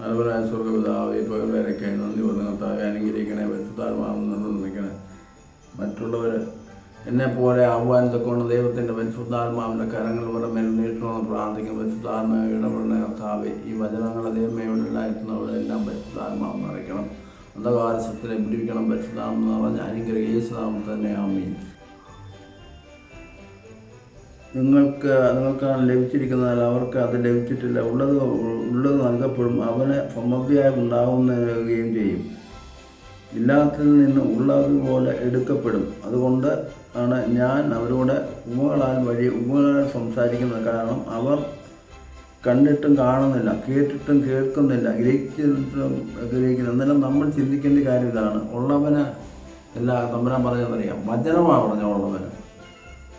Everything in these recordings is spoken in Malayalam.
അതുപോലെ സ്വർഗപിതാവേ ഇപ്പോൾ ഇവരൊക്കെ നന്ദി കർത്താവെ അനുഗ്രഹിക്കണേ പരിശുദ്ധാത്മാവ് നിർമ്മിക്കണേ മറ്റുള്ളവർ എന്നെ പോലെ ആഹ്വാനം തക്കൊണ്ട് ദൈവത്തിന്റെ പരിശുദ്ധാത്മാവിന്റെ കരങ്ങൾ ഇവിടെ മേൽ നീട്ടണമെന്ന് പ്രാർത്ഥിക്കും. പരിശുദ്ധാത്മാ ഇടപെടണ കർത്താവെ. ഈ വചനങ്ങളെ ദൈവമയോടില്ലായിരുന്നവരെല്ലാം പരിശുദ്ധാത്മാവ് നിറയ്ക്കണം. അന്ധകാരസത്തിലെ പിടിപ്പിക്കണം. പരിശുദ്ധാത്മ നിറഞ്ഞ അനുഗ്രഹ യേശുനാമം തന്നെ. ആമീൻ. നിങ്ങൾക്ക് നിങ്ങൾക്കാണ് ലഭിച്ചിരിക്കുന്നതിൽ അവർക്ക് അത് ലഭിച്ചിട്ടില്ല. ഉള്ളത് ഉള്ളത് നൽകപ്പെടും. അവന് സമൃദ്ധിയായി ഉണ്ടാകുന്നതുകയും ചെയ്യും. ഇല്ലാത്തതിൽ നിന്ന് ഉള്ളതുപോലെ എടുക്കപ്പെടും. അതുകൊണ്ട് ആണ് ഞാൻ അവരോട് ഉപകളാൽ വഴി ഉപകളാൽ സംസാരിക്കുന്നത്. കാരണം അവർ കണ്ടിട്ടും കാണുന്നില്ല കേട്ടിട്ടും കേൾക്കുന്നില്ല ഗ്രഹിച്ചിട്ടും ഗ്രഹിക്കുന്നു എന്നാലും നമ്മൾ ചിന്തിക്കേണ്ട കാര്യം ഇതാണ്. ഉള്ളവന് എല്ലാ തമ്പരാൻ പറഞ്ഞതെന്നറിയാം. വചനമാണ് പറഞ്ഞ ഉള്ളവന്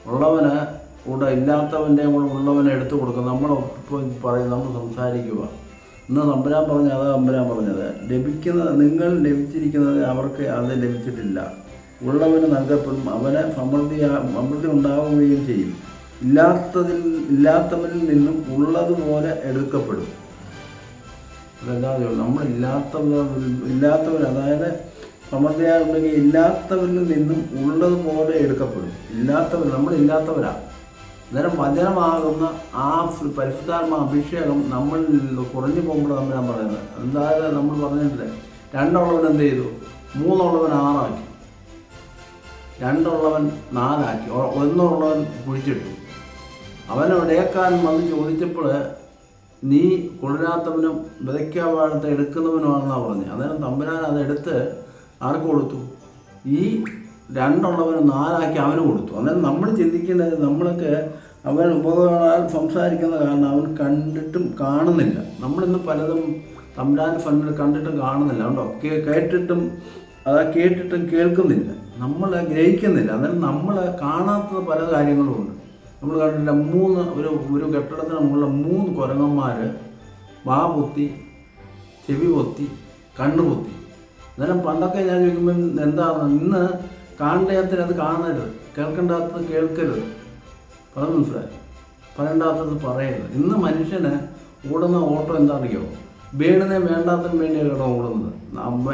ഉള്ളവന് കൂടെ ഇല്ലാത്തവന്റെ കൂടെ ഉള്ളവനെ എടുത്തു കൊടുക്കും. നമ്മൾ ഇപ്പോൾ പറയും നമ്മൾ സംസാരിക്കുക. ഇന്ന് നമ്പരാൻ പറഞ്ഞ അതാ നമ്പരാൻ പറഞ്ഞത്. ലഭിക്കുന്നത് നിങ്ങൾ ലഭിച്ചിരിക്കുന്നത് അവർക്ക് അത് ലഭിച്ചിട്ടില്ല. ഉള്ളവന് നൽകപ്പെടും അവനെ സമൃദ്ധി സമൃദ്ധി ഉണ്ടാവുകയും ചെയ്യും. ഇല്ലാത്തതിൽ ഇല്ലാത്തവനിൽ നിന്നും ഉള്ളതുപോലെ എടുക്കപ്പെടും. അതല്ലാതെ നമ്മൾ ഇല്ലാത്തവർ ഇല്ലാത്തവർ അതായത് സമൃദ്ധിയായി ഉണ്ടെങ്കിൽ ഇല്ലാത്തവരിൽ നിന്നും ഉള്ളതുപോലെ എടുക്കപ്പെടും. ഇല്ലാത്തവർ നമ്മൾ ഇല്ലാത്തവരാണ് അന്നേരം വചനമാകുന്ന ആ പരിശുദ്ധാത്മ അഭിഷേകം നമ്മൾ കുറഞ്ഞു പോകുമ്പോൾ നമ്മൾ ഞാൻ പറയുന്നത്. എന്തായാലും നമ്മൾ പറഞ്ഞിട്ടില്ലേ? രണ്ടുള്ളവൻ എന്ത് ചെയ്തു? മൂന്നുള്ളവൻ ആറാക്കി. രണ്ടുള്ളവൻ നാലാക്കി. ഒന്നുള്ളവൻ കുഴിച്ചിട്ടു. അവനവിടേക്കാൻ വന്ന് ചോദിച്ചപ്പോൾ നീ കൊള്ളരാത്തവനും വിതയ്ക്കാവാഴത്തെ എടുക്കുന്നവനുമാണെന്നാണ് പറഞ്ഞത് അന്നേരം തമ്പുരാൻ അതെടുത്ത് ആർക്ക് കൊടുത്തു? ഈ രണ്ടുള്ളവന് നാലാക്കി അവന് കൊടുത്തു. അന്നേരം നമ്മൾ ചിന്തിക്കേണ്ടത് നമ്മളൊക്കെ അവൻ ഉപകരണാൽ സംസാരിക്കുന്ന കാരണം അവൻ കണ്ടിട്ടും കാണുന്നില്ല. നമ്മളിന്ന് പലതും തമ്പുരാൻ ഫണ്ടിൽ കണ്ടിട്ടും കാണുന്നില്ല. ഉണ്ടോ കേട്ടിട്ടും അത് കേട്ടിട്ടും കേൾക്കുന്നില്ല. നമ്മൾ ഗ്രഹിക്കുന്നില്ല. അന്നേരം നമ്മൾ കാണാത്ത പല കാര്യങ്ങളും ഉണ്ട്. നമ്മൾ കണ്ടില്ല മൂന്ന് ഒരു ഒരു കെട്ടിടത്തിന് മുകളിൽ മൂന്ന് കുരങ്ങന്മാർ വാ പൊത്തി ചെവി പൊത്തി കണ്ണ് പൊത്തി. അന്നേരം പണ്ടൊക്കെ ഞാൻ ചോദിക്കുമ്പോൾ എന്താണ് ഇന്ന് കാണേണ്ടത്തിന് അത് കാണരുത്. കേൾക്കേണ്ടാത്തത് കേൾക്കരുത്. പറഞ്ഞു മനസ്സിലായി പറയേണ്ടാത്തത് പറയരുത്. ഇന്ന് മനുഷ്യന് ഓടുന്ന ഓട്ടോ എന്താണെങ്കിലോ വേണ്ടുന്നേ വേണ്ടാത്തതിന് വേണ്ടിയാണ് കേട്ടോ ഓടുന്നത്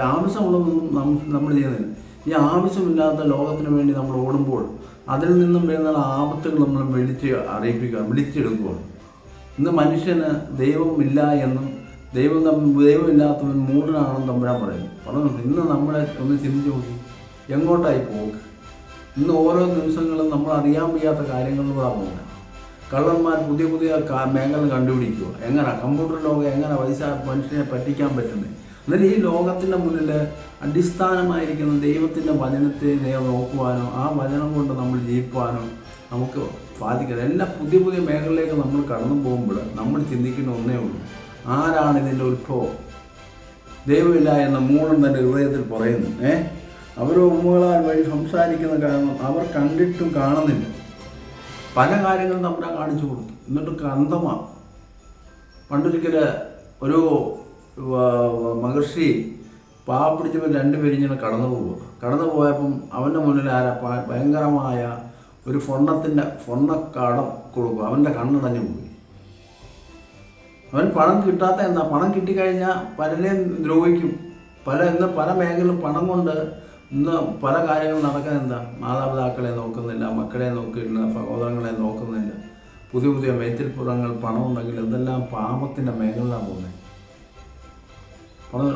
ആവശ്യമുള്ളതൊന്നും നമ്മൾ ചെയ്യുന്നില്ല. ഈ ആവശ്യമില്ലാത്ത ലോകത്തിന് വേണ്ടി നമ്മൾ ഓടുമ്പോൾ അതിൽ നിന്നും വരുന്ന ആപത്തുകൾ നമ്മൾ വിളിച്ച് അറിയിപ്പിക്കുക വിളിച്ചെടുക്കുക. ഇന്ന് മനുഷ്യന് ദൈവമില്ല എന്നും ദൈവം തമ്മിൽ ദൈവമില്ലാത്തവൻ മൂടനാണെന്നും തമ്പുരാൻ പറയുന്നു. പറഞ്ഞു ഇന്ന് നമ്മളെ ഒന്ന് ചിന്തിച്ച് നോക്കി. എങ്ങോട്ടായി പോക്ക് ഇന്ന് ഓരോ നിമിഷങ്ങളും നമ്മൾ അറിയാൻ വയ്യാത്ത കാര്യങ്ങളിലൂടെ പോകുന്നത് കള്ളന്മാർ പുതിയ പുതിയ മേഖല കണ്ടുപിടിക്കുക. എങ്ങനെ കമ്പ്യൂട്ടർ ലോകം എങ്ങനെ പൈസ മനുഷ്യനെ പറ്റിക്കാൻ പറ്റുന്നത് എന്നാൽ ഈ ലോകത്തിന്റെ മുന്നിൽ അടിസ്ഥാനമായിരിക്കുന്ന ദൈവത്തിന്റെ വചനത്തെ നോക്കുവാനോ ആ വചനം കൊണ്ട് നമ്മൾ ജീവിക്കുവാനോ നമുക്ക് സാധിക്കില്ല. എല്ലാ പുതിയ പുതിയ മേഖലയിലേക്ക് നമ്മൾ കടന്നു പോകുമ്പോൾ നമ്മൾ ചിന്തിക്കുന്ന ഒന്നേ ഉള്ളൂ. ആരാണ് ഇതിന്റെ ഉത്ഭവം? ദൈവമില്ല എന്ന മൂളം തന്റെ ഹൃദയത്തിൽ പറയുന്നു. ഏ? അവർ ഉമ്മകളാൽ വഴി സംസാരിക്കുന്ന കാരണം അവർ കണ്ടിട്ടും കാണുന്നില്ല. പല കാര്യങ്ങളും നമ്മളെ കാണിച്ചു കൊടുത്തു. എന്നിട്ട് കന്തമാണ് പണ്ടൊരിക്കൽ ഒരു മഹർഷി പാ പിടിച്ചപ്പോൾ രണ്ടുപേരും ഇങ്ങനെ കടന്നു പോകുക കടന്നു പോയപ്പം അവന്റെ മുന്നിൽ ആരാ? ഭയങ്കരമായ ഒരു ഫൊണ്ണത്തിന്റെ ഫൊണ്ണക്കടം കൊടുക്കും അവന്റെ കണ്ണടഞ്ഞു പോയി. അവൻ പണം കിട്ടാത്ത എന്താ? പണം കിട്ടിക്കഴിഞ്ഞാൽ പലരെയും ദ്രോഹിക്കും. പല ഇന്ന് പല മേഖലകളും പണം കൊണ്ട് ഇന്ന് പല കാര്യങ്ങളും നടക്കാൻ എന്താ? മാതാപിതാക്കളെ നോക്കുന്നില്ല മക്കളെ നോക്കിയിട്ടില്ല സഹോദരങ്ങളെ നോക്കുന്നില്ല. പുതിയ പുതിയ മേത്തിൽപ്പുറങ്ങൾ പണം ഉണ്ടെങ്കിൽ എന്തെല്ലാം പാപത്തിന്റെ മേഖലയിലാണ് പോകുന്നത്.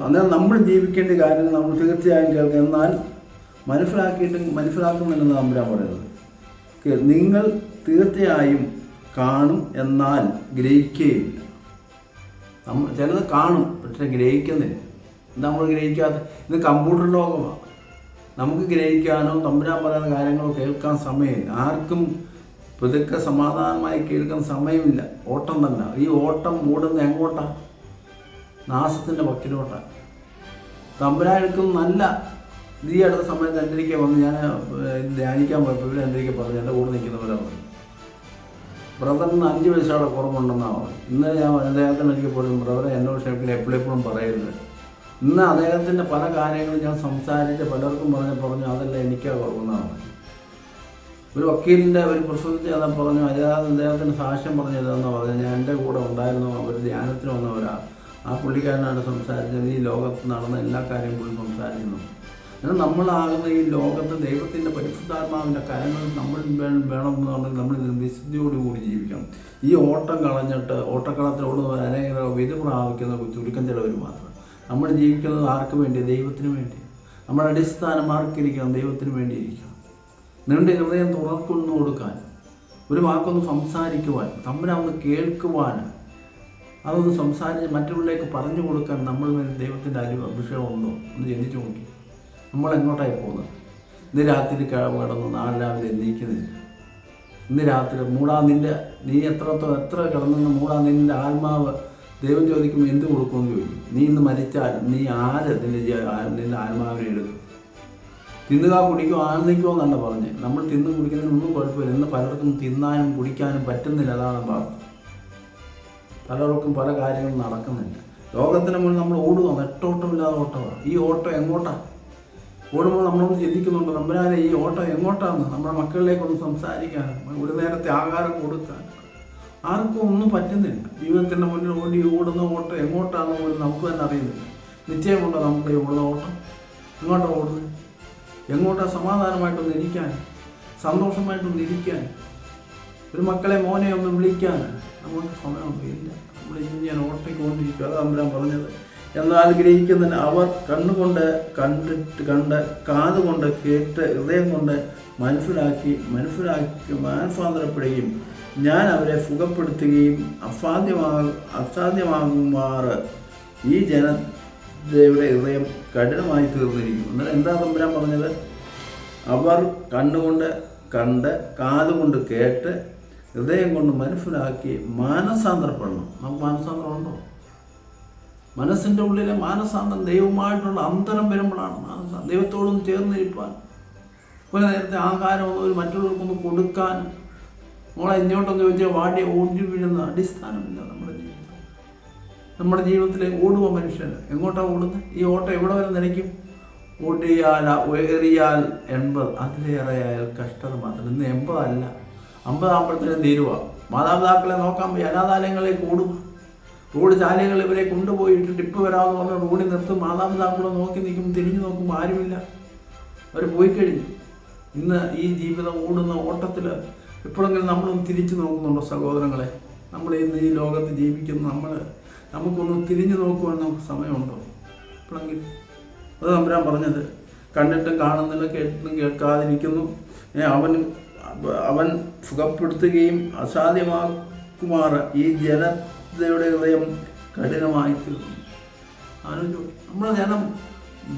അന്നേരം നമ്മൾ ജീവിക്കേണ്ട കാര്യങ്ങൾ നമ്മൾ തീർച്ചയായും കേൾക്കുക. എന്നാൽ മനസ്സിലാക്കിയിട്ട് മനസ്സിലാക്കുന്നില്ലെന്ന് നമ്മളാണ് പറയുന്നത്? നിങ്ങൾ തീർച്ചയായും കാണും എന്നാൽ ഗ്രഹിക്കുകയില്ല നമ്മ ചിലത് കാണും പക്ഷെ ഗ്രഹിക്കുന്നില്ല. നമ്മൾ ഗ്രഹിക്കാതെ ഇത് കമ്പ്യൂട്ടർ ലോകമാണ് നമുക്ക് ഗ്രഹിക്കാനോ തമ്പുരാൻ പറയുന്ന കാര്യങ്ങളോ കേൾക്കാൻ സമയമില്ല. ആർക്കും പുതുക്കെ സമാധാനമായി കേൾക്കാൻ സമയമില്ല. ഓട്ടം തന്നെ. ഈ ഓട്ടം ഓടുന്ന എങ്ങോട്ടാ? നാശത്തിന്റെ പക്കിലോട്ടാണ് തമ്പുരാൻ എടുക്കുന്ന നല്ല ഈ അടുത്ത സമയത്ത് എന്റെ ഇരിക്കെ വന്ന് ഞാൻ ധ്യാനിക്കാൻ പോയപ്പോൾ ഇവിടെ എന്റെ ഇരിക്കെ പറഞ്ഞു എന്റെ കൂടെ നിൽക്കുന്നവരാണ് ബ്രദറിന് അഞ്ച് വയസ്സോടെ കുറവുണ്ടെന്നാണ് പറഞ്ഞു. ഇന്നലെ ഞാൻ അദ്ദേഹത്തിന് എനിക്ക് പോലും ബ്രദറെ എന്നോട് ക്ഷമിക്കില്ല എപ്പോഴെപ്പോഴും പറയരുത്. ഇന്ന് അദ്ദേഹത്തിന്റെ പല കാര്യങ്ങളും ഞാൻ സംസാരിച്ച് പലർക്കും പറഞ്ഞു പറഞ്ഞു അതല്ല എനിക്കാ കുറവെന്നാണ് ഒരു വക്കീലിന്റെ ഒരു പ്രസംഗത്തിൽ അതാ പറഞ്ഞു അതായത് അദ്ദേഹത്തിന് സാക്ഷ്യം പറഞ്ഞു ഇതെന്ന് പറഞ്ഞു ഞാൻ എന്റെ കൂടെ ഉണ്ടായിരുന്നു ഒരു ധ്യാനത്തിന് വന്നവരാ. ആ പുള്ളിക്കാരനാണ് സംസാരിച്ചത്. ഈ ലോകത്ത് നടന്ന എല്ലാ കാര്യങ്ങളും സംസാരിക്കുന്നു. എന്നാൽ നമ്മളാകുന്ന ഈ ലോകത്ത് ദൈവത്തിന്റെ പരിശുദ്ധാത്മാവിന്റെ കരങ്ങൾ നമ്മൾ വേ- വേണം എന്ന് പറഞ്ഞാൽ നമ്മൾ വിശുദ്ധിയോടുകൂടി ജീവിക്കണം. ഈ ഓട്ടം കളഞ്ഞിട്ട് ഓട്ടക്കളത്തിലോട് അനേക വിധ പ്രാപിക്കുന്ന ചുരുക്കം ചിലവർ മാത്രം. നമ്മൾ ജീവിക്കുന്നത് ആർക്ക് വേണ്ടി? ദൈവത്തിന് വേണ്ടി. നമ്മുടെ അടിസ്ഥാനം ആർക്കിരിക്കണം? ദൈവത്തിന് വേണ്ടി ഇരിക്കണം നിന്റെ ഹൃദയം തുറക്കൊന്നു കൊടുക്കാൻ ഒരു വാക്കൊന്ന് സംസാരിക്കുവാൻ തമ്മിലൊന്ന് കേൾക്കുവാൻ അതൊന്ന് സംസാരിച്ച് മറ്റുള്ളവരിലേക്ക് പറഞ്ഞു കൊടുക്കാൻ നമ്മൾ ദൈവത്തിന്റെ അരി അഭിഷേകമുണ്ടോ ഒന്ന് ചിന്തിച്ചു നോക്കി. നമ്മൾ എങ്ങോട്ടായി പോകുന്നത്? ഇന്ന് രാത്രി കിടന്ന് നാളെ രാവിലെ എണീക്കുന്നില്ല ഇന്ന് രാത്രി മൂടാ നിന്റെ നീ എത്രത്തോ എത്ര കിടന്നെന്ന് മൂടാ നിന്റെ ആത്മാവ് ദൈവം ചോദിക്കുമ്പോൾ എന്ത് കൊടുക്കുമെന്ന് ചോദിക്കും. നീ ഇന്ന് മരിച്ചാൽ നീ ആര്? നിന്റെ നിന്റെ ആത്മാവിനെ എടുക്കും തിന്നുക കുടിക്കുക ആനന്ദിക്കുക എന്നല്ല പറഞ്ഞ് നമ്മൾ തിന്ന് കുടിക്കുന്നതിനൊന്നും കുഴപ്പമില്ല. ഇന്ന് പലർക്കും തിന്നാനും കുടിക്കാനും പറ്റുന്നില്ല അതാണ് വാസ്തവം പലർക്കും പല കാര്യങ്ങളും നടക്കുന്നില്ല. ലോകത്തിന് മുന്നിൽ നമ്മൾ ഓടുക നെട്ടോട്ടമില്ലാതെ ഓട്ടമാണ്. ഈ ഓട്ടം എങ്ങോട്ടാ? ഓടുമ്പോൾ നമ്മളൊന്ന് ചിന്തിക്കുന്നുണ്ട് നമ്പരാനെ ഈ ഓട്ടം എങ്ങോട്ടാണ് നമ്മുടെ മക്കളിലേക്കൊന്ന് സംസാരിക്കാൻ ഒരു നേരത്തെ ആഹാരം കൊടുക്കാൻ ആർക്കും ഒന്നും പറ്റുന്നില്ല. ജീവിതത്തിന്റെ മുന്നിൽ ഓടി ഓടുന്ന ഓട്ടം എങ്ങോട്ടാണെന്ന് പോലും നമുക്ക് തന്നെ അറിയുന്നില്ല. നിശ്ചയമുണ്ടോ ഈ ഓടുന്ന ഓട്ടം? എങ്ങോട്ടാണ് ഓടുന്നത് എങ്ങോട്ടാണ് സമാധാനമായിട്ടൊന്ന് ഇരിക്കാൻ? സന്തോഷമായിട്ടൊന്ന് ഇരിക്കാൻ? ഒരു മക്കളെ മോനെ ഒന്ന് വിളിക്കാൻ? നമുക്ക് സമയമൊന്നും ഇല്ല. നമ്മൾ ഇങ്ങനെ ഓട്ടിക്കൊണ്ടിരിക്കും അതാണ് അമ്പലം പറഞ്ഞത്. എന്നാൽ ഗ്രഹിക്കുന്നതിന് അവർ കണ്ണുകൊണ്ട് കണ്ടിട്ട് കണ്ട് കാതുകൊണ്ട് കേട്ട് ഹൃദയം കൊണ്ട് മനസ്സിലാക്കി മനസ്സിലാക്കി മാനസാന്തരപ്പെടുകയും ഞാൻ അവരെ സുഖപ്പെടുത്തുകയും അസാധ്യമാ അസാധ്യമാകുമാറ്. ഈ ജനതയുടെ ഹൃദയം കഠിനമായി തീർന്നിരിക്കും എന്നാൽ എന്താ തമ്പുരാൻ പറഞ്ഞത്? അവർ കണ്ണുകൊണ്ട് കണ്ട് കാതുകൊണ്ട് കേട്ട് ഹൃദയം കൊണ്ട് മനസ്സിലാക്കി മാനസാന്തരപ്പെടണം. നമുക്ക് മാനസാന്തരം ഉണ്ടോ മനസ്സിന്റെ ഉള്ളിലെ മാനസാന്തരം ദൈവമായിട്ടുള്ള അന്തരം വരുമ്പോഴാണ് മാനസാന്തരം. ദൈവത്തോടൊന്ന് ചേർന്നിരിക്കാൻ ഒരു നേരത്തെ ആഹാരം ഒരു മറ്റുള്ളവർക്കൊന്ന് കൊടുക്കാൻ മോളെ ഇങ്ങോട്ടൊന്ന് ചോദിച്ചാൽ വാടി ഓടി വീഴുന്ന അടിസ്ഥാനമില്ല നമ്മുടെ ജീവിതം നമ്മുടെ ജീവിതത്തിലെ ഓടുക മനുഷ്യൻ എങ്ങോട്ടാണ് ഓടുന്നത് ഈ ഓട്ടം എവിടെ വരെ നനയ്ക്കും? ഓടിയാൽ ഏറിയാൽ എൺപത്. അതിലേറെയായാൽ കഷ്ടത മാത്രം. ഇന്ന് എൺപതല്ല അമ്പതാകുമ്പോഴത്തേനും തീരുവ. മാതാപിതാക്കളെ നോക്കാൻ പോയി. അനാഥാലയങ്ങളിലേക്ക് ഓടുക. റോഡ് ചാലകൾ ഇവരെ കൊണ്ടുപോയിട്ട് ടിപ്പ് വരാമെന്ന് പറഞ്ഞ് റോഡിൽ നിർത്തും. മാതാപിതാക്കളെ നോക്കി നിൽക്കുമ്പോൾ തിരിഞ്ഞു നോക്കുമ്പോൾ ആരുമില്ല. അവർ പോയി കഴിഞ്ഞു. ഇന്ന് ഈ ജീവിതം ഓടുന്ന ഓട്ടത്തിൽ എപ്പോഴെങ്കിലും നമ്മളൊന്ന് തിരിച്ചു നോക്കുന്നുണ്ടോ സഹോദരങ്ങളെ? നമ്മൾ ഇന്ന് ഈ ലോകത്ത് ജീവിക്കുന്ന. നമ്മൾ നമുക്കൊന്ന് തിരിഞ്ഞു നോക്കുവാൻ നമുക്ക് സമയമുണ്ടോ? എപ്പോഴെങ്കിലും. അത് തമ്പുരാൻ പറഞ്ഞത്. കണ്ടിട്ടും കാണുന്നില്ല കേട്ടിട്ടും കേൾക്കാതിരിക്കുന്നു. അവൻ അവൻ സുഖപ്പെടുത്തുകയും അസാധ്യമാക്കുമാർ ഈ ജനതയുടെ ഹൃദയം കഠിനമായി തീർന്നു. ആലോചിച്ചു നമ്മുടെ ജനം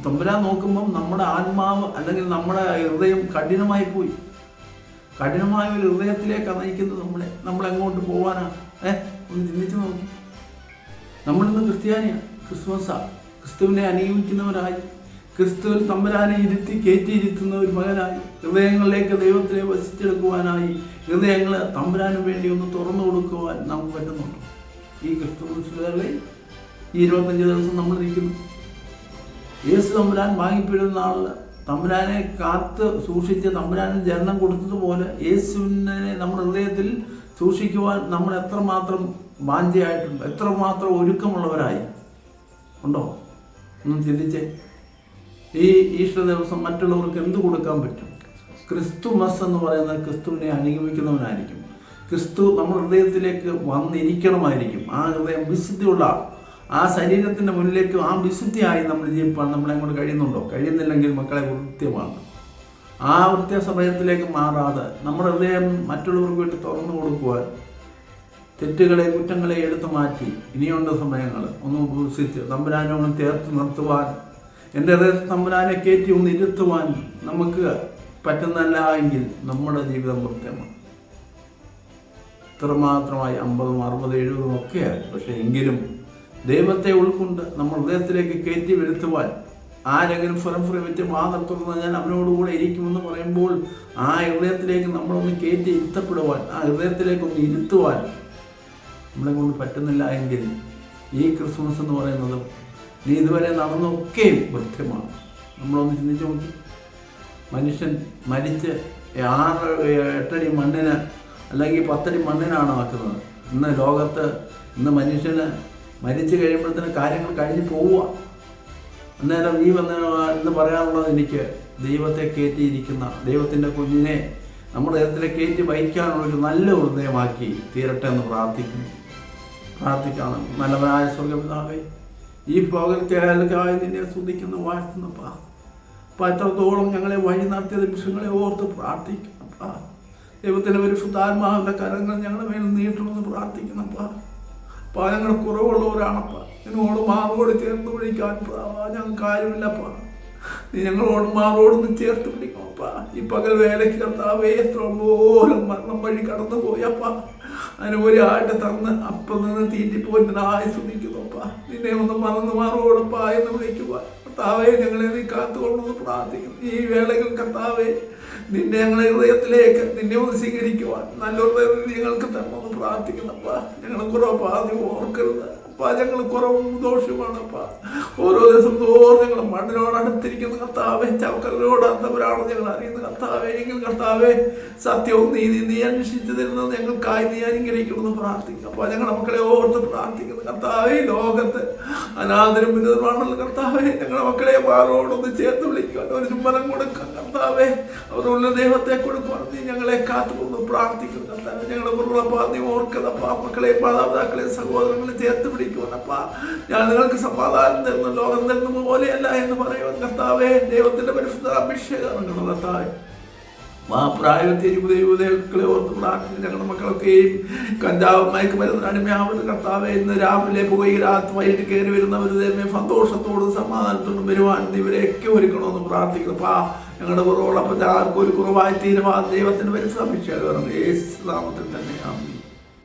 തമ്പുരാൻ നോക്കുമ്പം നമ്മുടെ ആത്മാവ് അല്ലെങ്കിൽ നമ്മുടെ ഹൃദയം കഠിനമായി പോയി. കഠിനമായ ഒരു ഹൃദയത്തിലേക്കാണ് നയിക്കുന്നത് നമ്മളെ നമ്മൾ എങ്ങോട്ട് പോവാനാ? ഏ ഒന്ന് ചിന്തിച്ചു നോക്കി. നമ്മളിന്ന് ക്രിസ്ത്യാനിയാണ്. ക്രിസ്മസാ ക്രിസ്തുവിനെ അനുഗമിക്കുന്നവരായി ക്രിസ്തുവിൽ തമ്പരാനെ ഇരുത്തി കയറ്റിയിരുത്തുന്ന ഒരു മകനായി. ഹൃദയങ്ങളിലേക്ക് ദൈവത്തിലെ വസിച്ചെടുക്കുവാനായി ഹൃദയങ്ങൾ തമ്പരാനും വേണ്ടി ഒന്ന് തുറന്നു കൊടുക്കുവാൻ നമുക്ക് പറ്റുന്നുണ്ട്. ഈ ക്രിസ്തു ഈ ഇരുപത്തഞ്ച് ദിവസം നമ്മൾ നിൽക്കുന്നു യേശു തമ്പുരാൻ വാങ്ങിപ്പിടുന്ന നാളിൽ തമ്പുരാനെ കാത്ത് സൂക്ഷിച്ച് തമ്പുരാന് ജനനം കൊടുത്തതുപോലെ യേശുവിനെ നമ്മുടെ ഹൃദയത്തിൽ സൂക്ഷിക്കുവാൻ നമ്മൾ എത്രമാത്രം വാഞ്ചയായിട്ടുണ്ട് എത്രമാത്രം ഒരുക്കമുള്ളവരായി. ഉണ്ടോ? ഒന്ന് ചിന്തിച്ചേ. ഈ ഈശ്വര ദിവസം മറ്റുള്ളവർക്ക് എന്ത് കൊടുക്കാൻ പറ്റും? ക്രിസ്തുമസ് എന്ന് പറയുന്നത് ക്രിസ്തുവിനെ അനുഗമിക്കുന്നവനായിരിക്കും. ക്രിസ്തു നമ്മുടെ ഹൃദയത്തിലേക്ക് വന്നിരിക്കണമായിരിക്കും. ആ ഹൃദയം വിശുദ്ധിയുള്ള ആ ശരീരത്തിന്റെ മുന്നിലേക്ക് ആ വിശുദ്ധിയായി നമ്മൾ ജീവിപ്പാൻ നമ്മളെ കൊണ്ട് കഴിയുന്നുണ്ടോ? കഴിയുന്നില്ലെങ്കിൽ മക്കളെ കൃത്യമാണ് ആ വൃത്യ സമയത്തിലേക്ക് മാറാതെ നമ്മുടെ ഹൃദയം മറ്റുള്ളവർക്ക് വേണ്ടി തുറന്നു കൊടുക്കുവാൻ തെറ്റുകളെ കുറ്റങ്ങളെ എടുത്തു മാറ്റി ഇനിയുണ്ട് സമയങ്ങൾ. ഒന്ന് ഉപസിച്ച് തമ്പുരാനോട് ചേർത്ത് നിർത്തുവാൻ. എന്റെ ഹൃദയത്തിൽ തമ്പുരാനെ കയറ്റി ഒന്ന് ഇരുത്തുവാൻ നമുക്ക് പറ്റുന്നല്ല എങ്കിൽ നമ്മുടെ ജീവിതം കൃത്യമാണ് ഇത്രമാത്രമായി അമ്പതും അറുപതും എഴുപതും ഒക്കെയായി പക്ഷെ എങ്കിലും ദൈവത്തെ ഉൾക്കൊണ്ട് നമ്മൾ ഹൃദയത്തിലേക്ക് കയറ്റി വരുത്തുവാൻ ആരെങ്കിലും സ്വരം വെച്ച് വാദം തുറന്ന് ഞാൻ അവനോടുകൂടെ ഇരിക്കുമെന്ന് പറയുമ്പോൾ ആ ഹൃദയത്തിലേക്ക് നമ്മളൊന്ന് കയറ്റി ഇരുത്തപ്പെടുവാൻ ആ ഹൃദയത്തിലേക്ക് ഒന്ന് ഇരുത്തുവാൻ നമ്മളെ കൊണ്ട് പറ്റുന്നില്ല എങ്കിൽ ഈ ക്രിസ്മസ് എന്ന് പറയുന്നത് നീ ഇതുവരെ നടന്നൊക്കെയും വൃത്യമാണ് നമ്മളൊന്ന് ചിന്തിച്ചു നോക്കി. മനുഷ്യൻ മരിച്ച് ആറ് എട്ടടി മണ്ണിന് അല്ലെങ്കിൽ പത്തടി മണ്ണിനാണ് ആക്കുന്നത്. ഇന്ന് ലോകത്ത് ഇന്ന് മനുഷ്യന് മരിച്ചു കഴിയുമ്പോഴത്തേന് കാര്യങ്ങൾ കഴിഞ്ഞു പോവുക. അന്നേരം ഈ വന്ന എന്ന് പറയാനുള്ളത് എനിക്ക് ദൈവത്തെ കയറ്റിയിരിക്കുന്ന ദൈവത്തിന്റെ കുഞ്ഞിനെ നമ്മുടെ ഇടത്തിലെ കയറ്റി വഹിക്കാനുള്ള ഒരു നല്ല ഹൃദയമാക്കി തീരട്ടെ എന്ന് പ്രാർത്ഥിക്കുന്നു. പ്രാർത്ഥിക്കണം. നല്ലവനായ സ്വർഗപിതാവേ ഈ പകൽക്കായി നിന്നെ സ്തുതിക്കുന്ന വാഴ്ത്തുന്നപ്പാ. അപ്പം എത്രത്തോളം ഞങ്ങളെ വഴി നടത്തിയ നിമിഷങ്ങളെ ഓർത്ത് പ്രാർത്ഥിക്കുന്നപ്പാ ദൈവത്തിന്റെ ഒരു ശുദ്ധാത്മാവിന്റെ കരങ്ങൾ ഞങ്ങളുടെ മേൽ നീട്ടണമെന്ന് പ്രാർത്ഥിക്കുന്നപ്പാ അപ്പാ ഞങ്ങൾ കുറവുള്ളവരാണപ്പാ എന്നോട് മാറോട് ചേർത്ത് പിടിക്കാൻ ഞങ്ങൾക്ക് ആരുമില്ലപ്പാ നീ ഞങ്ങളോട് മാറോടൊന്ന് ചേർത്ത് പിടിക്കണപ്പാ ഈ പകൽ വേലയ്ക്ക് കർത്താവേ എത്ര പോലും മരണം വഴി കടന്നു പോയപ്പാ അതിന് ഒരാട്ട് തന്ന് അപ്പം നിന്ന് തീറ്റിപ്പോയി. നായ ശ്രമിക്കുന്നപ്പാ നിന്നെ ഒന്ന് മറന്ന് മാറോടപ്പാ എന്ന് വിളിക്കുക കർത്താവേ ഞങ്ങളെ നീ കാത്തുകൊള്ളുന്നു. പ്രാർത്ഥിക്കുന്നു. ഈ വേളകൾ കർത്താവെ നിന്നെ ഞങ്ങളെ ഹൃദയത്തിലേക്ക് നിന്നെ ഒന്ന് സ്വീകരിക്കുവാൻ. നല്ലൊരു ഹൃദയം തന്നെ തരണമെന്ന് പ്രാർത്ഥിക്കുന്നപ്പാ ഞങ്ങൾ കുറവ് പാതി ഓർക്കരുത്. അപ്പാ ഞങ്ങൾ കുറവും ദോഷവുമാണപ്പാ. ഓരോ ദിവസം തോറും ഞങ്ങൾ മണ്ണിനോട് അടുത്തിരിക്കുന്ന കർത്താവേ ചവക്കലിനോട് അന്തവരാണ് ഞങ്ങൾ അറിയുന്ന കർത്താവേ എങ്കിൽ കർത്താവേ സത്യവും നീതി നീ അന്വേഷിച്ചു തരുന്നത് ഞങ്ങൾക്കായി നീ അനുഗ്രഹിക്കണമെന്ന് പ്രാർത്ഥിക്കും അപ്പോൾ ഞങ്ങളുടെ മക്കളെ ഓർത്ത് പ്രാർത്ഥിക്കുന്നു കർത്താവേ ലോകത്ത് അനാദരം ബിരുദമാണല്ലോ കർത്താവേ. ഞങ്ങളുടെ മക്കളെ മാറോടൊന്ന് ചേർത്ത് വിളിക്കുവാൻ ഒരു ചുമ്മലം കൊടുക്കാം കർത്താവേ. അവരുള്ള ദൈവത്തെ കൊടുക്കുവാൻ നീ ഞങ്ങളെ കാത്തുകൊണ്ട് പ്രാർത്ഥിക്കുന്നു കർത്താവേ ഞങ്ങളുടെ കുറുളപ്പാ നീ ഓർക്കുന്നപ്പാ മക്കളെ മാതാപിതാക്കളെ സഹോദരങ്ങളെ ചേർത്ത് പിടിക്കുവാനപ്പാ ഞാൻ നിങ്ങൾക്ക് സമാധാനം തരുന്ന. ലോകം തരുന്ന പോലെയല്ല എന്ന് പറയുവാൻ കർത്താവേ ദൈവത്തിന്റെ പരിശുദ്ധ അഭിഷേകമാണ് കർത്താവേ. മഹാപ്രായത്തെ ഇരുപത് യുവതകളെ ഓർത്ത് പ്രാർത്ഥിച്ച് ഞങ്ങളുടെ മക്കളൊക്കെയും കഞ്ചാവ് മയക്കുമരുന്ന് അടിമയാവുന്ന കർത്താവെ ഇന്ന് രാവിലെ പോയി രാത്രി വൈകിട്ട് കയറി വരുന്നവർ തന്നെ സന്തോഷത്തോടും സമാധാനത്തോടും വരുവാൻ ഇവരെയൊക്കെ ഒരുക്കണമെന്ന് പ്രാർത്ഥിക്കുന്നു. അപ്പാ ഞങ്ങളുടെ കുറവുള്ളപ്പോൾ ആർക്കും ഒരു കുറവായി തീരുമാനം ദൈവത്തിന് പരിശ്രമിച്ചാൽ യേശു നാമത്തിൽ തന്നെ. ആമേൻ.